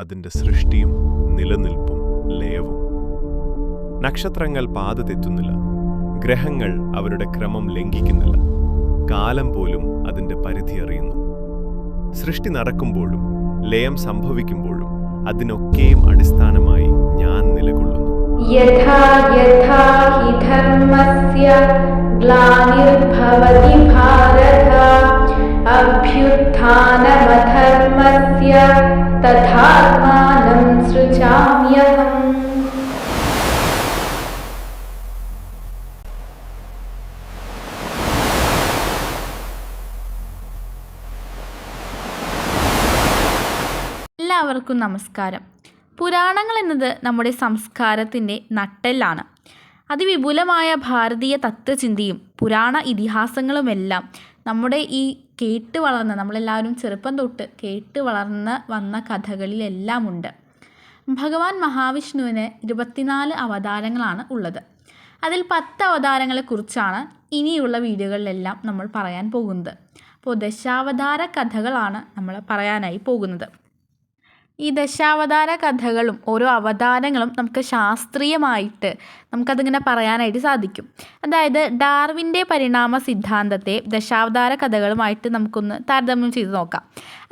അതിന്റെ സൃഷ്ടിയും നിലനിൽപ്പും ലയവും. നക്ഷത്രങ്ങൾ പാത തെറ്റുന്നില്ല. ഗ്രഹങ്ങൾ അവരുടെ ക്രമം ലംഘിക്കുന്നില്ല. കാലം പോലും അതിന്റെ പരിധി അറിയുന്നു. സൃഷ്ടി നടക്കുമ്പോഴും ലയം സംഭവിക്കുമ്പോഴും അതിനൊക്കെയും അടിസ്ഥാനമായി ഞാൻ നിലകൊള്ളുന്നു. यथा തഥാത്മാനം സൃജാമ്യഹം എല്ലാവർക്കും നമസ്കാരം. പുരാണങ്ങൾ എന്നത് നമ്മുടെ സംസ്കാരത്തിന്റെ നട്ടെല്ലാണ്. അതിവിപുലമായ ഭാരതീയ തത്വചിന്തയും പുരാണ ഇതിഹാസങ്ങളുമെല്ലാം നമ്മുടെ ഈ കേട്ട് വളർന്ന നമ്മളെല്ലാവരും ചെറുപ്പം തൊട്ട് കേട്ട് വളർന്ന് വന്ന കഥകളിലെല്ലാം ഉണ്ട് ഭഗവാൻ മഹാവിഷ്ണുവിന് ഇരുപത്തിനാല് അവതാരങ്ങളാണ് ഉള്ളത്. അതിൽ പത്ത് അവതാരങ്ങളെക്കുറിച്ചാണ് ഇനിയുള്ള വീഡിയോകളിലെല്ലാം നമ്മൾ പറയാൻ പോകുന്നത്. അപ്പോൾ ദശാവതാര കഥകളാണ് നമ്മൾ പറയാനായി പോകുന്നത്. ഈ ദശാവതാര കഥകളും ഓരോ അവതാരങ്ങളും നമുക്ക് ശാസ്ത്രീയമായിട്ട് നമുക്കതിങ്ങനെ പറയാനായിട്ട് സാധിക്കും. അതായത് ഡാർവിന്റെ പരിണാമ സിദ്ധാന്തത്തെ ദശാവതാര കഥകളുമായിട്ട് നമുക്കൊന്ന് താരതമ്യം ചെയ്ത് നോക്കാം.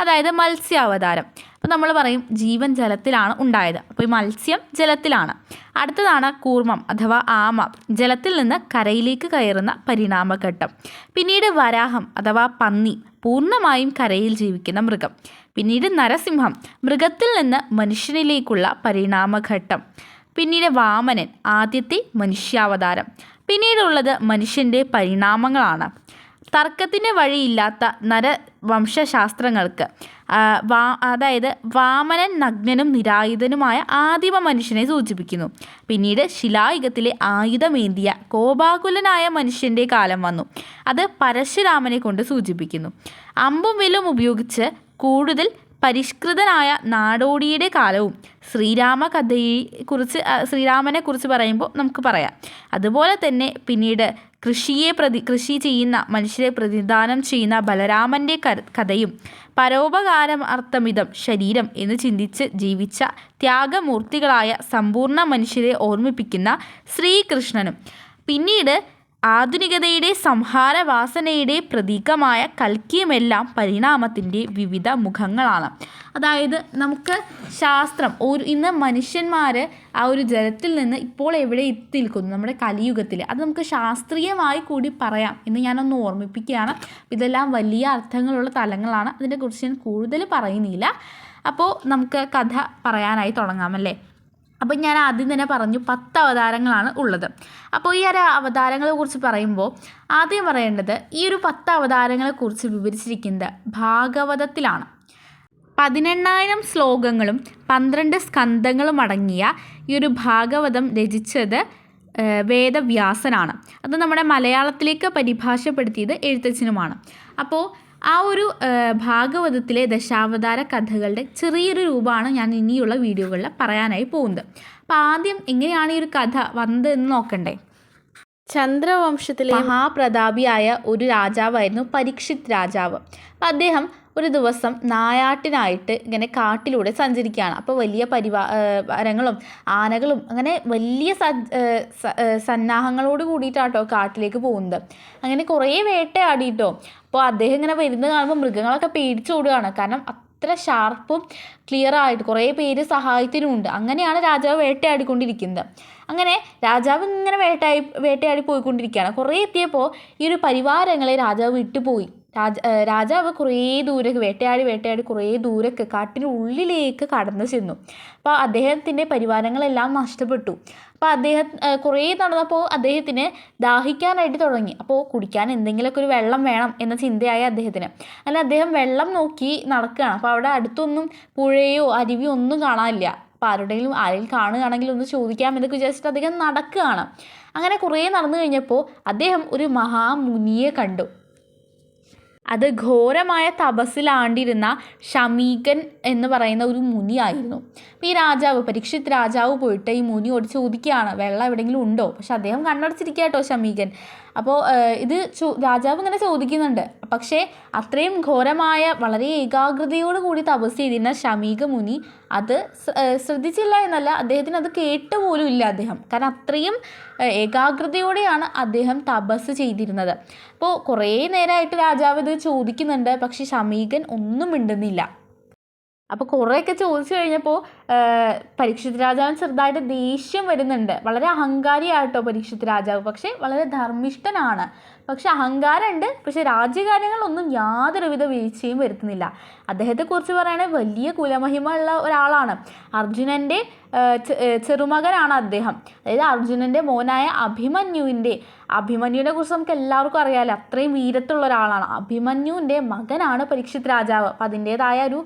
അതായത് മത്സ്യാവതാരം. അപ്പോൾ നമ്മൾ പറയും ജീവൻ ജലത്തിലാണ് ഉണ്ടായത്. അപ്പോൾ ഈ മത്സ്യം ജലത്തിലാണ്. അടുത്തതാണ് കൂർമ്മം അഥവാ ആമ. ജലത്തിൽ നിന്ന് കരയിലേക്ക് കയറുന്ന പരിണാമഘട്ടം. പിന്നീട് വരാഹം അഥവാ പന്നി. പൂർണമായും കരയിൽ ജീവിക്കുന്ന മൃഗം. പിന്നീട് നരസിംഹം. മൃഗത്തിൽ നിന്ന് മനുഷ്യനിലേക്കുള്ള പരിണാമഘട്ടം. പിന്നീട് വാമനൻ. ആദ്യത്തെ മനുഷ്യാവതാരം. പിന്നീടുള്ളത് മനുഷ്യന്റെ പരിണാമങ്ങളാണ്. തർക്കത്തിന് വഴിയില്ലാത്ത നരവംശാസ്ത്രങ്ങൾക്ക് വാ അതായത് വാമനൻ നഗ്നനും നിരായുധനുമായ ആദിമ മനുഷ്യനെ സൂചിപ്പിക്കുന്നു. പിന്നീട് ശിലായുഗത്തിലെ ആയുധമേന്തിയ കോപാകുലനായ മനുഷ്യന്റെ കാലം വന്നു. അത് പരശുരാമനെ കൊണ്ട് സൂചിപ്പിക്കുന്നു. അമ്പും വില്ലും ഉപയോഗിച്ച് കൂടുതൽ പരിഷ്കൃതനായ നാടോടിയുടെ കാലവും ശ്രീരാമ കഥയെ കുറിച്ച് ശ്രീരാമനെ കുറിച്ച് പറയുമ്പോൾ നമുക്ക് പറയാം. അതുപോലെ തന്നെ പിന്നീട് കൃഷിയെ പ്രതി കൃഷി ചെയ്യുന്ന മനുഷ്യരെ പ്രതിദാനം ചെയ്യുന്ന ബലരാമന്റെ കഥയും പരോപകാരം അർത്ഥമിതം ശരീരം എന്ന് ചിന്തിച്ച് ജീവിച്ച ത്യാഗമൂർത്തികളായ സമ്പൂർണ മനുഷ്യരെ ഓർമ്മിപ്പിക്കുന്ന ശ്രീകൃഷ്ണനും. പിന്നീട് ആധുനികതയുടെ സംഹാരവാസനയുടെ പ്രതീകമായ കൽക്കിയുമെല്ലാം പരിണാമത്തിന്റെ വിവിധ മുഖങ്ങളാണ്. അതായത് നമുക്ക് ശാസ്ത്രം ഒരു ഇന്ന് മനുഷ്യന്മാർ ആ ഒരു ജലത്തിൽ നിന്ന് ഇപ്പോൾ എവിടെ എത്തി നിൽക്കുന്നു നമ്മുടെ കലിയുഗത്തിൽ അത് നമുക്ക് ശാസ്ത്രീയമായി കൂടി പറയാം എന്ന് ഞാനൊന്ന് ഓർമ്മിപ്പിക്കുകയാണ്. ഇതെല്ലാം വലിയ അർത്ഥങ്ങളുള്ള തലങ്ങളാണ്. അതിനെക്കുറിച്ച് ഞാൻ കൂടുതൽ പറയുന്നില്ല. അപ്പോൾ നമുക്ക് കഥ പറയാനായി തുടങ്ങാമല്ലേ അപ്പം ഞാൻ ആദ്യം തന്നെ പറഞ്ഞു പത്ത് അവതാരങ്ങളാണ് ഉള്ളത്. അപ്പോൾ ഈ ഒരു അവതാരങ്ങളെ കുറിച്ച് പറയുമ്പോൾ ആദ്യം പറയേണ്ടത് ഈ ഒരു പത്ത് അവതാരങ്ങളെക്കുറിച്ച് വിവരിച്ചിരിക്കുന്നത് ഭാഗവതത്തിലാണ്. പതിനെണ്ണായിരം ശ്ലോകങ്ങളും പന്ത്രണ്ട് സ്കന്ധങ്ങളും അടങ്ങിയ ഈ ഒരു ഭാഗവതം രചിച്ചത് വേദവ്യാസനാണ്. അത് നമ്മുടെ മലയാളത്തിലേക്ക് പരിഭാഷപ്പെടുത്തിയത് എഴുത്തച്ഛനുമാണ്. അപ്പോൾ ആ ഒരു ഭാഗവതത്തിലെ ദശാവതാര കഥകളുടെ ചെറിയൊരു രൂപമാണ് ഞാൻ ഇനിയുള്ള വീഡിയോകളിൽ പറയാനായി പോകുന്നത്. അപ്പോൾ ആദ്യം എങ്ങനെയാണ് ഈ ഒരു കഥ വന്നത് എന്ന് നോക്കണ്ടേ? ചന്ദ്രവംശത്തിലെ മഹാപ്രതാപിയായ ഒരു രാജാവായിരുന്നു പരീക്ഷിത് രാജാവ്. അപ്പം അദ്ദേഹം ഒരു ദിവസം നായാട്ടിനായിട്ട് ഇങ്ങനെ കാട്ടിലൂടെ സഞ്ചരിക്കുകയാണ്. അപ്പോൾ വലിയ പരിവാരങ്ങളും ആനകളും അങ്ങനെ വലിയ സന്നാഹങ്ങളോട് കൂടിയിട്ടാട്ടോ കാട്ടിലേക്ക് പോകുന്നത്. അങ്ങനെ കുറേ വേട്ടയാടിയിട്ടോ അപ്പോൾ അദ്ദേഹം ഇങ്ങനെ വരുന്ന കാണുമ്പോൾ മൃഗങ്ങളൊക്കെ പേടിച്ചോടുകയാണ് കാരണം അത്ര ഷാർപ്പും ക്ലിയർ ആയിട്ട് കുറേ പേര് സഹായത്തിനുമുണ്ട്. അങ്ങനെയാണ് രാജാവ് വേട്ടയാടിക്കൊണ്ടിരിക്കുന്നത്. അങ്ങനെ രാജാവ് ഇങ്ങനെ വേട്ടയായി വേട്ടയാടി പോയിക്കൊണ്ടിരിക്കുകയാണ്. കുറേ എത്തിയപ്പോൾ ഈ ഒരു പരിവാരങ്ങളെ രാജാവ് വിട്ടുപോയി രാജ രാജാവ് കുറേ ദൂരേക്ക് വേട്ടയാടി വേട്ടയാടി കുറേ ദൂരേക്ക് കാട്ടിനുള്ളിലേക്ക് കടന്നു ചെന്നു. അപ്പോൾ അദ്ദേഹത്തിന്റെ പരിവാരങ്ങളെല്ലാം നഷ്ടപ്പെട്ടു. അപ്പോൾ അദ്ദേഹം കുറേ നടന്നപ്പോൾ അദ്ദേഹത്തിന് ദാഹിക്കാനായിട്ട് തുടങ്ങി. അപ്പോൾ കുടിക്കാൻ എന്തെങ്കിലുമൊക്കെ ഒരു വെള്ളം വേണം എന്ന ചിന്തയായി അദ്ദേഹത്തിന്. അങ്ങനെ അദ്ദേഹം വെള്ളം നോക്കി നടക്കുകയാണ്. അപ്പോൾ അവിടെ അടുത്തൊന്നും പുഴയോ അരുവിയോ ഒന്നും കാണാനില്ല. അപ്പോൾ ആരുടെയും ആരെങ്കിലും കാണുകയാണെങ്കിൽ ഒന്ന് ചോദിക്കാം എന്നൊക്കെ വിചാരിച്ചിട്ട് അദ്ദേഹം നടക്കുകയാണ്. അങ്ങനെ കുറേ നടന്നു കഴിഞ്ഞപ്പോൾ അദ്ദേഹം ഒരു മഹാമുനിയെ കണ്ടു. അത് ഘോരമായ തപസ്സിലാണ്ടിരുന്ന ഷമീകൻ എന്ന് പറയുന്ന ഒരു മുനിയായിരുന്നു അപ്പോൾ ഈ രാജാവ് പരീക്ഷിത് രാജാവ് പോയിട്ട് ഈ മുനിയോട് ചോദിക്കുകയാണ് വെള്ളം എവിടെയെങ്കിലും ഉണ്ടോ? പക്ഷെ അദ്ദേഹം കണ്ണടച്ചിരിക്കുക കേട്ടോ ഷമീകൻ അപ്പോൾ ഇത് രാജാവ് ഇങ്ങനെ ചോദിക്കുന്നുണ്ട്. പക്ഷേ അത്രയും ഘോരമായ വളരെ ഏകാഗ്രതയോട് കൂടി തപസ് ചെയ്തിരുന്ന ഷമീക മുനി അത് ശ്രദ്ധിച്ചില്ല എന്നല്ല അദ്ദേഹത്തിന് അത് കേട്ട് പോലും ഇല്ല അദ്ദേഹം. കാരണം അത്രയും ഏകാഗ്രതയോടെയാണ് അദ്ദേഹം തപസ് ചെയ്തിരുന്നത്. അപ്പോൾ കുറേ നേരമായിട്ട് രാജാവ് ഇത് ചോദിക്കുന്നുണ്ട് പക്ഷെ ശമീകൻ ഒന്നും മിണ്ടുന്നില്ല. അപ്പോൾ കുറേയൊക്കെ ചോദിച്ചു കഴിഞ്ഞപ്പോൾ പരീക്ഷിത് രാജാവിന് ചെറുതായിട്ട് ദേഷ്യം വരുന്നുണ്ട്. വളരെ അഹങ്കാരിയായിട്ടോ പരീക്ഷിത് രാജാവ്. പക്ഷേ വളരെ ധർമ്മിഷ്ഠനാണ്. പക്ഷെ അഹങ്കാരമുണ്ട്. പക്ഷെ രാജ്യകാര്യങ്ങളൊന്നും യാതൊരുവിധ വീഴ്ചയും വരുത്തുന്നില്ല. അദ്ദേഹത്തെക്കുറിച്ച് പറയുകയാണെങ്കിൽ വലിയ കുലമഹിമ ഉള്ള ഒരാളാണ് അർജുനന്റെ ചെറുമകനാണ് അദ്ദേഹം. അതായത് അർജുനന്റെ മോനായ അഭിമന്യുവിന്റെ അഭിമന്യുവിനെ കുറിച്ച് നമുക്ക് എല്ലാവർക്കും അറിയാമല്ലോ അത്രയും വീരത്തുള്ള ഒരാളാണ്. അഭിമന്യുവിന്റെ മകനാണ് പരീക്ഷിത് രാജാവ്. അപ്പം അതിന്റേതായ ഒരു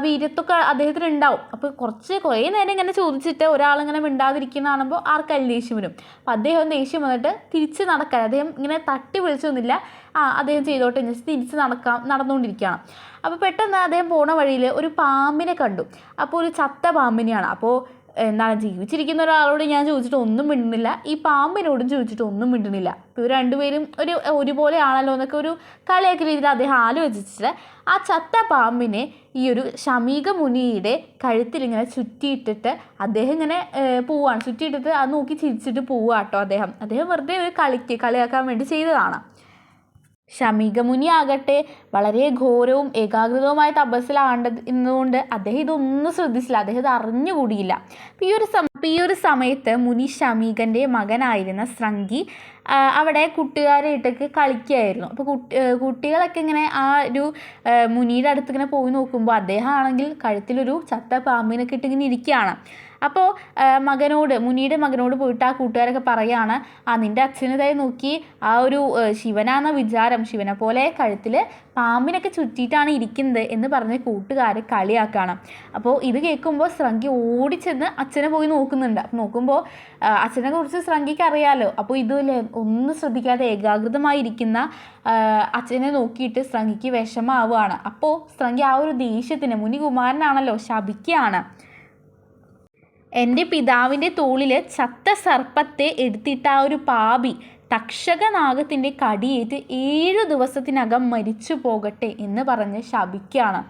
വീരത്തൊക്കെ അദ്ദേഹത്തിന് ഉണ്ടാവും അപ്പോൾ കുറച്ച് കുറേ നേരം ഇങ്ങനെ ചോദിച്ചിട്ട് ഒരാളിങ്ങനെ മിണ്ടാതിരിക്കുന്ന കാണുമ്പോൾ ആർക്കായാലും ദേഷ്യം വരും? അപ്പം അദ്ദേഹം ദേഷ്യം വന്നിട്ട് തിരിച്ച് നടക്കാൻ അദ്ദേഹം ഇങ്ങനെ തട്ടി വിളിച്ചൊന്നുമില്ല. ആ അദ്ദേഹം ചെയ്തോട്ടെ എന്ന് വെച്ച് തിരിച്ച് നടക്കാം നടന്നുകൊണ്ടിരിക്കുകയാണ്. അപ്പോൾ പെട്ടെന്ന് അദ്ദേഹം പോണ വഴിയിൽ ഒരു പാമ്പിനെ കണ്ടു. അപ്പോൾ ഒരു ചത്ത പാമ്പിനെയാണ്. അപ്പോൾ എന്താണ് ജീവിച്ചിരിക്കുന്ന ഒരാളോട് ഞാൻ ചോദിച്ചിട്ട് ഒന്നും മിണ്ടുന്നില്ല. ഈ പാമ്പിനോടും ചോദിച്ചിട്ട് ഒന്നും മിണ്ടുന്നില്ല. ഇവർ രണ്ടുപേരും ഒരു ഒരുപോലെ ആണല്ലോ എന്നൊക്കെ ഒരു കളിയാക്കിയ രീതിയിൽ അദ്ദേഹം ആലോചിച്ചിട്ട് ആ ചത്ത പാമ്പിനെ ഈ ഒരു ശമീക മുനിയുടെ കഴുത്തിലിങ്ങനെ ചുറ്റിയിട്ടിട്ട് അദ്ദേഹം ഇങ്ങനെ പോവാണ്. ചുറ്റിയിട്ടിട്ട് അത് നോക്കി ചിരിച്ചിട്ട് പോവുക കേട്ടോ അദ്ദേഹം. അദ്ദേഹം വെറുതെ ഒരു കളിക്ക് കളിയാക്കാൻ വേണ്ടി ചെയ്തതാണ്. ശമീകമുനി ആകട്ടെ വളരെ ഘോരവും ഏകാഗ്രതവുമായ തപസ്സിലാണ്ടതുകൊണ്ട് അദ്ദേഹം ഇതൊന്നും ശ്രദ്ധിച്ചില്ല. അദ്ദേഹം ഇത് അറിഞ്ഞുകൂടിയില്ല. ഈ ഒരു സം ഈ ഒരു സമയത്ത് മുനി ശമീകന്റെ മകനായിരുന്ന ശ്രങ്കി അവിടെ കുട്ടുകാരായിട്ടൊക്കെ കളിക്കുകയായിരുന്നു അപ്പോൾ കുട്ടി കുട്ടികളൊക്കെ ഇങ്ങനെ ആ ഒരു മുനിയുടെ അടുത്ത് ഇങ്ങനെ പോയി നോക്കുമ്പോൾ അദ്ദേഹം ആണെങ്കിൽ കഴുത്തിലൊരു ചത്ത പാമ്പിനൊക്കെ ഇട്ട് ഇങ്ങനെ ഇരിക്കുകയാണ്. അപ്പോൾ മകനോട് മുനിയുടെ മകനോട് പോയിട്ട് ആ കൂട്ടുകാരൊക്കെ പറയാണ് ആ നിന്റെ അച്ഛനതായി നോക്കി ആ ഒരു ശിവനാന്ന വിചാരം ശിവനെ പോലെ കഴുത്തിൽ പാമ്പിനൊക്കെ ചുറ്റിയിട്ടാണ് ഇരിക്കുന്നത് എന്ന് പറഞ്ഞ് കൂട്ടുകാർ കളിയാക്കുകയാണ് അപ്പോൾ ഇത് കേൾക്കുമ്പോൾ ശ്രങ്കി ഓടിച്ചെന്ന് അച്ഛനെ പോയി നോക്കുന്നുണ്ട്. അപ്പോൾ നോക്കുമ്പോൾ അച്ഛനെ കുറിച്ച് ശ്രങ്കിക്ക് അറിയാമല്ലോ അപ്പോൾ ഇതില്ലേ ഒന്നും ശ്രദ്ധിക്കാതെ ഏകാഗ്രതമായിരിക്കുന്ന അച്ഛനെ നോക്കിയിട്ട് ശ്രങ്കിക്ക് വിഷമാവുകയാണ് അപ്പോൾ ശ്രങ്കി ആ ഒരു ദേഷ്യത്തിന് മുനികുമാരനാണല്ലോ ശപിക്കുകയാണ്. എന്റെ പിതാവിന്റെ തോളിൽ ചത്ത സർപ്പത്തെ എടുത്തിട്ട ആ ഒരു പാപി തക്ഷകനാഗത്തിന്റെ കടിയേറ്റ് ഏഴു ദിവസത്തിനകം മരിച്ചു പോകട്ടെ എന്ന് പറഞ്ഞ് ശപിക്കുകയാണ്.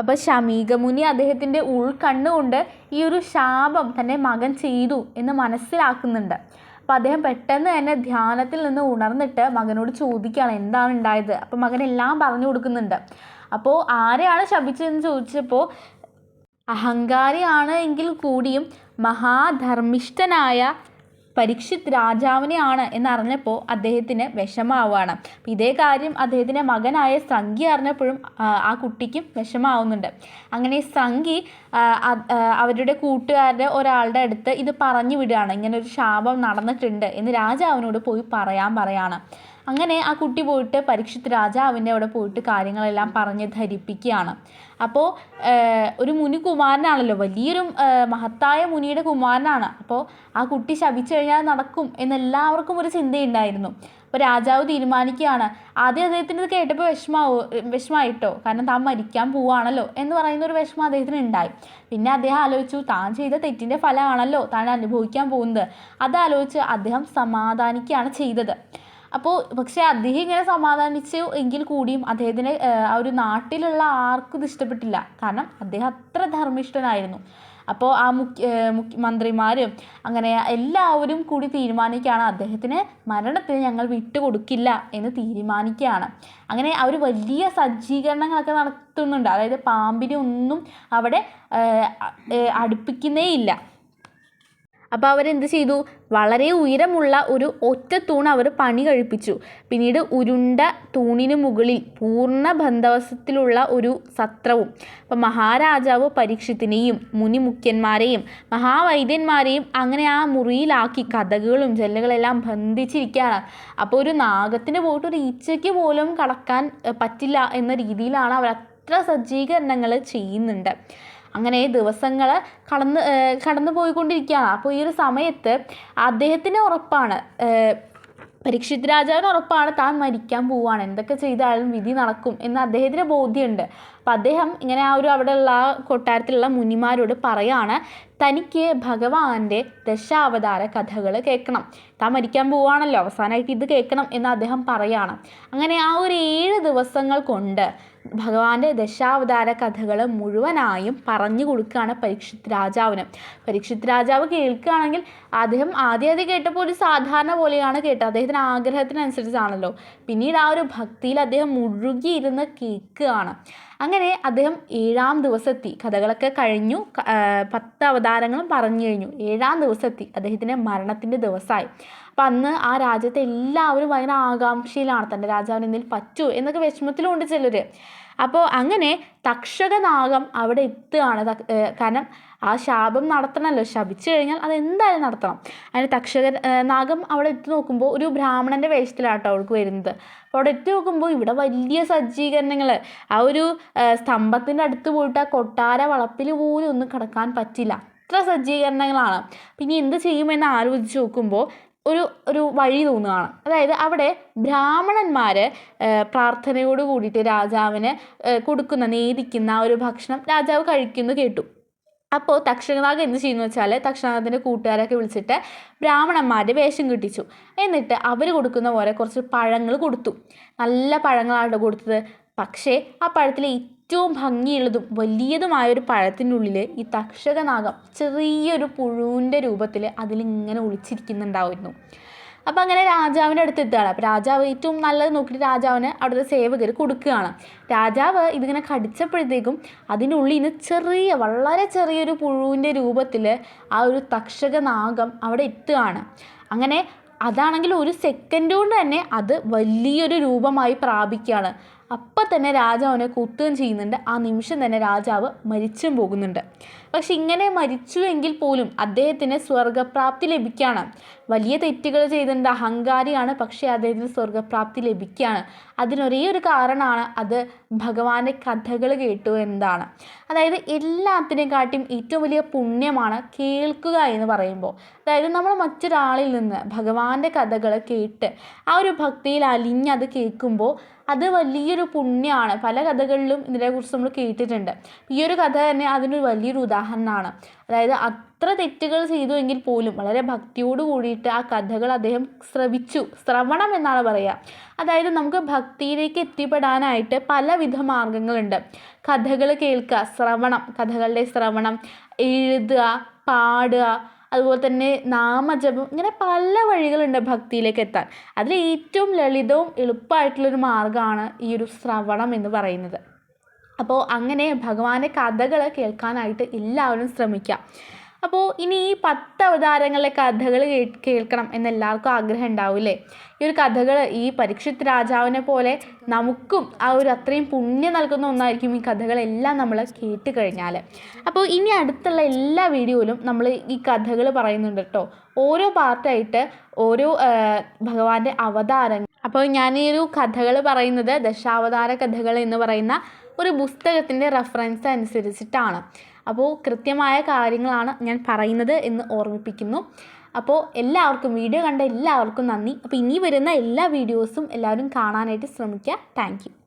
അപ്പോൾ ശമീകമുനി അദ്ദേഹത്തിന്റെ ഉൾക്കണ്ണുകൊണ്ട് ഈ ഒരു ശാപം തന്റെ മകൻ ചെയ്തു എന്ന് മനസ്സിലാക്കുന്നുണ്ട്. അപ്പോൾ അദ്ദേഹം പെട്ടെന്ന് തന്നെ ധ്യാനത്തിൽ നിന്ന് ഉണർന്നിട്ട് മകനോട് ചോദിക്കുകയാണ് എന്താണ് ഉണ്ടായത്? അപ്പോൾ മകൻ എല്ലാം പറഞ്ഞു കൊടുക്കുന്നുണ്ട്. അപ്പോൾ ആരെയാണ് ശപിച്ചതെന്ന് ചോദിച്ചപ്പോൾ അഹങ്കാരിയാണ് എങ്കിൽ കൂടിയും മഹാധർമ്മിഷ്ഠനായ പരീക്ഷിത് രാജാവിനെയാണ് എന്നറിഞ്ഞപ്പോൾ അദ്ദേഹത്തിന് വിഷമാവുകയാണ്. ഇതേ കാര്യം അദ്ദേഹത്തിന്റെ മകനായ സംഗി അറിഞ്ഞപ്പോഴും ആ, കുട്ടിക്കും വിഷമാവുന്നുണ്ട്. അങ്ങനെ ആ, അവരുടെ കൂട്ടുകാരുടെ ഒരാളുടെ അടുത്ത് ഇത് പറഞ്ഞു വിടുകയാണ്. ഇങ്ങനെ ഒരു ശാപം നടന്നിട്ടുണ്ട് എന്ന് രാജാവിനോട് പോയി പറയാൻ പറയാണ്. അങ്ങനെ ആ കുട്ടി പോയിട്ട് പരീക്ഷിത് രാജാവിന്റെ അവിടെ പോയിട്ട് കാര്യങ്ങളെല്ലാം പറഞ്ഞ് ധരിപ്പിക്കുകയാണ്. അപ്പോൾ ഒരു മുനി കുമാരനാണല്ലോ വലിയൊരു മഹത്തായ മുനിയുടെ കുമാരനാണ്. അപ്പോൾ ആ കുട്ടി ശപിച്ചു കഴിഞ്ഞാൽ നടക്കും എന്നെല്ലാവർക്കും ഒരു ചിന്തയുണ്ടായിരുന്നു. അപ്പോൾ രാജാവ് തീരുമാനിക്കുകയാണ് ആദ്യം അദ്ദേഹത്തിന് ഇത് കേട്ടപ്പോൾ വിഷമാവോ വിഷമായിട്ടോ? കാരണം താൻ മരിക്കാൻ പോവാണല്ലോ എന്ന് പറയുന്ന ഒരു വിഷമം അദ്ദേഹത്തിന് ഉണ്ടായി. പിന്നെ അദ്ദേഹം ആലോചിച്ചു താൻ ചെയ്ത തെറ്റിന്റെ ഫലമാണല്ലോ താൻ അനുഭവിക്കാൻ പോകുന്നത്. അതാലോചിച്ച് അദ്ദേഹം സമാധാനിക്കുകയാണ് ചെയ്തത്. അപ്പോൾ പക്ഷേ അദ്ദേഹം ഇങ്ങനെ സമാധാനിച്ചു എങ്കിൽ കൂടിയും അദ്ദേഹത്തിന് ആ ഒരു നാട്ടിലുള്ള ആർക്കും ഇഷ്ടപ്പെട്ടില്ല. കാരണം അദ്ദേഹം അത്ര ധർമ്മിഷ്ഠനായിരുന്നു. അപ്പോൾ ആ മുഖ്യ മുഖ്യമന്ത്രിമാരും അങ്ങനെ എല്ലാവരും കൂടി തീരുമാനിക്കുകയാണ്. അദ്ദേഹത്തിന് മരണത്തിന് ഞങ്ങൾ വിട്ടുകൊടുക്കില്ല എന്ന് തീരുമാനിക്കുകയാണ്. അങ്ങനെ അവർ വലിയ സജ്ജീകരണങ്ങളൊക്കെ നടത്തുന്നുണ്ട്. അതായത് പാമ്പിനെ ഒന്നും അവിടെ അടുപ്പിക്കുന്നേ ഇല്ല അപ്പോൾ അവരെന്ത് ചെയ്തു? വളരെ ഉയരമുള്ള ഒരു ഒറ്റ തൂൺ അവർ പണി കഴിപ്പിച്ചു. പിന്നീട് ഉരുണ്ട തൂണിന് മുകളിൽ പൂർണ ബന്ധവസത്തിലുള്ള ഒരു സത്രവും അപ്പം മഹാരാജാവ് പരീക്ഷത്തിനെയും മുനിമുഖ്യന്മാരെയും മഹാവൈദ്യന്മാരെയും അങ്ങനെ ആ മുറിയിലാക്കി കഥകളും ജല്ലകളെല്ലാം ബന്ധിച്ചിരിക്കുകയാണ്. അപ്പോൾ ഒരു നാഗത്തിന് പോയിട്ട് ഒരു ഈച്ചയ്ക്ക് പോലും കടക്കാൻ പറ്റില്ല എന്ന രീതിയിലാണ് അവർ അത്ര സജ്ജീകരണങ്ങൾ ചെയ്യുന്നുണ്ട്. അങ്ങനെ ദിവസങ്ങൾ കടന്ന് കടന്നു പോയിക്കൊണ്ടിരിക്കുകയാണ്. അപ്പോൾ ഈ ഒരു സമയത്ത് അദ്ദേഹത്തിന് ഉറപ്പാണ് പരീക്ഷിത് രാജാവിന് ഉറപ്പാണ് താൻ മരിക്കാൻ പോവുകയാണ്. എന്തൊക്കെ ചെയ്താലും വിധി നടക്കും എന്ന് അദ്ദേഹത്തിന് ബോധ്യമുണ്ട്. അപ്പം അദ്ദേഹം ഇങ്ങനെ ആ ഒരു അവിടെയുള്ള ആ കൊട്ടാരത്തിലുള്ള മുനിമാരോട് പറയാണ് തനിക്ക് ഭഗവാന്റെ ദശാവതാര കഥകൾ കേൾക്കണം. താൻ മരിക്കാൻ പോവുകയാണല്ലോ അവസാനമായിട്ട് ഇത് കേൾക്കണം എന്ന് അദ്ദേഹം പറയാണ്. അങ്ങനെ ആ ഒരു ഏഴ് ദിവസങ്ങൾ കൊണ്ട് ഭഗവാന്റെ ദശാവതാര കഥകൾ മുഴുവനായും പറഞ്ഞു കൊടുക്കുകയാണ് പരീക്ഷിത് രാജാവിന്. പരീക്ഷിത് രാജാവ് കേൾക്കുകയാണെങ്കിൽ അദ്ദേഹം ആദ്യം ആദ്യം കേട്ടപ്പോൾ ഒരു സാധാരണ പോലെയാണ് കേട്ടത്. അദ്ദേഹത്തിന് ആഗ്രഹത്തിനനുസരിച്ചാണല്ലോ. പിന്നീട് ആ ഒരു ഭക്തിയിൽ അദ്ദേഹം മുഴുകിയിരുന്ന് കേൾക്കുകയാണ്. അങ്ങനെ അദ്ദേഹം ഏഴാം ദിവസത്തി. കഥകളൊക്കെ കഴിഞ്ഞു. പത്ത് അവതാരങ്ങളും പറഞ്ഞു കഴിഞ്ഞു. ഏഴാം ദിവസത്തി. അദ്ദേഹത്തിന്റെ മരണത്തിന്റെ ദിവസമായി. അപ്പം അന്ന് ആ രാജ്യത്തെ എല്ലാവരും ഭയങ്കര ആകാംക്ഷയിലാണ് തന്റെ രാജാവിന് എന്തെങ്കിലും പറ്റൂ എന്നൊക്കെ വിഷമത്തിലുണ്ട് ചിലർ അപ്പോൾ അങ്ങനെ തക്ഷകനാഗം അവിടെ എത്തുകയാണ്. കാരണം ആ ശാപം നടത്തണമല്ലോ. ശപിച്ചു കഴിഞ്ഞാൽ അത് എന്തായാലും നടത്തണം. അതിന് തക്ഷക നാഗം അവിടെ എത്തി നോക്കുമ്പോൾ ഒരു ബ്രാഹ്മണന്റെ വേഷത്തിലാട്ടോ അവൾക്ക് വരുന്നത്. അപ്പോൾ അവിടെ എത്തി നോക്കുമ്പോൾ ഇവിടെ വലിയ സജ്ജീകരണങ്ങൾ ആ ഒരു സ്തംഭത്തിന്റെ അടുത്ത് പോയിട്ട് ആ കൊട്ടാര വളപ്പിൽ പോലും ഒന്നും കിടക്കാൻ പറ്റില്ല. അത്ര സജ്ജീകരണങ്ങളാണ്. പിന്നെ എന്ത് ചെയ്യുമെന്ന് ആലോചിച്ച് നോക്കുമ്പോൾ ഒരു ഒരു വഴി തോന്നുകയാണ്. അതായത് അവിടെ ബ്രാഹ്മണന്മാർ പ്രാർത്ഥനയോട് കൂടിയിട്ട് രാജാവിന് കൊടുക്കുന്ന നേദിക്കുന്ന ഒരു ഭക്ഷണം രാജാവ് കഴിക്കുന്നു കേട്ടു. അപ്പോൾ തക്ഷകനാഗ് എന്ത് ചെയ്യുന്നു വെച്ചാൽ തക്ഷകനാഗത്തിന്റെ കൂട്ടുകാരൊക്കെ വിളിച്ചിട്ട് ബ്രാഹ്മണന്മാരുടെ വേഷം കിട്ടിച്ചു. എന്നിട്ട് അവർ കൊടുക്കുന്ന പോലെ കുറച്ച് പഴങ്ങൾ കൊടുത്തു. നല്ല പഴങ്ങളാണ് കൊടുത്തത്. പക്ഷേ ആ പഴത്തിൽ ഏറ്റവും ഭംഗിയുള്ളതും വലിയതുമായ ഒരു പഴത്തിന്റെ ഉള്ളിൽ ഈ തക്ഷകനാഗം ചെറിയൊരു പുഴുവിന്റെ രൂപത്തിൽ അതിലിങ്ങനെ ഒളിച്ചിരിക്കുന്നുണ്ടായിരുന്നു. അപ്പം അങ്ങനെ രാജാവിന്റെ അടുത്ത് എത്തുകയാണ്. അപ്പോൾ രാജാവ് ഏറ്റവും നല്ലത് നോക്കിയിട്ട് രാജാവിന് അവിടുത്തെ സേവകർ കൊടുക്കുകയാണ്. രാജാവ് ഇതിങ്ങനെ കടിച്ചപ്പോഴത്തേക്കും അതിന്റെ ഉള്ളിൽ നിന്ന് ചെറിയ വളരെ ചെറിയൊരു പുഴുവിന്റെ രൂപത്തിൽ ആ ഒരു തക്ഷകനാഗം അവിടെ എത്തുകയാണ്. അങ്ങനെ അതാണെങ്കിൽ ഒരു സെക്കൻഡ് കൊണ്ട് തന്നെ അത് വലിയൊരു രൂപമായി പ്രാപിക്കുകയാണ്. അപ്പം തന്നെ രാജാവിനെ കുത്തുകയും ചെയ്യുന്നുണ്ട്. ആ നിമിഷം തന്നെ രാജാവ് മരിച്ചും പോകുന്നുണ്ട്. പക്ഷെ ഇങ്ങനെ മരിച്ചു എങ്കിൽ പോലും അദ്ദേഹത്തിന് സ്വർഗപ്രാപ്തി ലഭിക്കുകയാണ് വലിയ തെറ്റുകൾ ചെയ്തിട്ടുണ്ട്. അഹങ്കാരിയാണ്. പക്ഷേ അദ്ദേഹത്തിന് സ്വർഗപ്രാപ്തി ലഭിക്കുകയാണ് അതിനൊരേ ഒരു കാരണമാണ് അത് ഭഗവാന്റെ കഥകൾ കേട്ടു എന്നതാണ്. അതായത് എല്ലാത്തിനെക്കാട്ടിയും ഏറ്റവും വലിയ പുണ്യമാണ് കേൾക്കുക എന്ന് പറയുമ്പോൾ. അതായത് നമ്മൾ മറ്റൊരാളിൽ നിന്ന് ഭഗവാന്റെ കഥകൾ കേട്ട് ആ ഒരു ഭക്തിയിൽ അലിഞ്ഞത് കേൾക്കുമ്പോൾ അത് വലിയൊരു പുണ്യമാണ് പല കഥകളിലും ഇതിനെക്കുറിച്ച് നമ്മൾ കേട്ടിട്ടുണ്ട്. ഈ ഒരു കഥ തന്നെ അതിനൊരു വലിയൊരു ഉദാഹരണമാണ്. അതായത് അത്ര തെറ്റുകൾ ചെയ്തു എങ്കിൽ പോലും വളരെ ഭക്തിയോട് കൂടിയിട്ട് ആ കഥകൾ അദ്ദേഹം ശ്രവിച്ചു. ശ്രവണം എന്നാണ് പറയുക. അതായത് നമുക്ക് ഭക്തിയിലേക്ക് എത്തിപ്പെടാനായിട്ട് പലവിധ മാർഗങ്ങളുണ്ട്. കഥകൾ കേൾക്കുക ശ്രവണം കഥകളുടെ ശ്രവണം എഴുതുക പാടുക അതുപോലെ തന്നെ നാമജപം ഇങ്ങനെ പല വഴികളുണ്ട് ഭക്തിയിലേക്ക് എത്താൻ. അതിൽ ഏറ്റവും ലളിതവും എളുപ്പമായിട്ടുള്ളൊരു മാർഗമാണ് ഈ ഒരു ശ്രവണം എന്ന് പറയുന്നത്. അപ്പോൾ അങ്ങനെ ഭഗവാന്റെ കഥകൾ കേൾക്കാനായിട്ട് എല്ലാവരും ശ്രമിക്കുക അപ്പോൾ ഇനി ഈ പത്ത് അവതാരങ്ങളിലെ കഥകൾ കേൾക്കണം എന്ന് എല്ലാവർക്കും ആഗ്രഹം ഉണ്ടാവില്ലേ? ഈ ഒരു കഥകൾ ഈ പരീക്ഷിത് രാജാവിനെ പോലെ നമുക്കും ആ ഒരു അത്രയും പുണ്യം നൽകുന്ന ഒന്നായിരിക്കും ഈ കഥകളെല്ലാം നമ്മൾ കേട്ട് കഴിഞ്ഞാൽ അപ്പോൾ ഇനി അടുത്തുള്ള എല്ലാ വീഡിയോയിലും നമ്മൾ ഈ കഥകൾ പറയുന്നുണ്ട് കേട്ടോ. ഓരോ പാർട്ടായിട്ട് ഓരോ ഭഗവാന്റെ അവതാരങ്ങൾ. അപ്പോൾ ഞാൻ ഈ ഒരു കഥകൾ പറയുന്നത് ദശാവതാര കഥകൾ എന്ന് പറയുന്ന ഒരു പുസ്തകത്തിന്റെ റെഫറൻസ് അനുസരിച്ചിട്ടാണ്. അപ്പോൾ കൃത്യമായ കാര്യങ്ങളാണ് ഞാൻ പറയുന്നത് എന്ന് ഓർമ്മിപ്പിക്കുന്നു. അപ്പോൾ എല്ലാവർക്കും വീഡിയോ കണ്ട എല്ലാവർക്കും നന്ദി. അപ്പോൾ ഇനി വരുന്ന എല്ലാ വീഡിയോസും എല്ലാവരും കാണാനായിട്ട് ശ്രമിക്കുക. താങ്ക്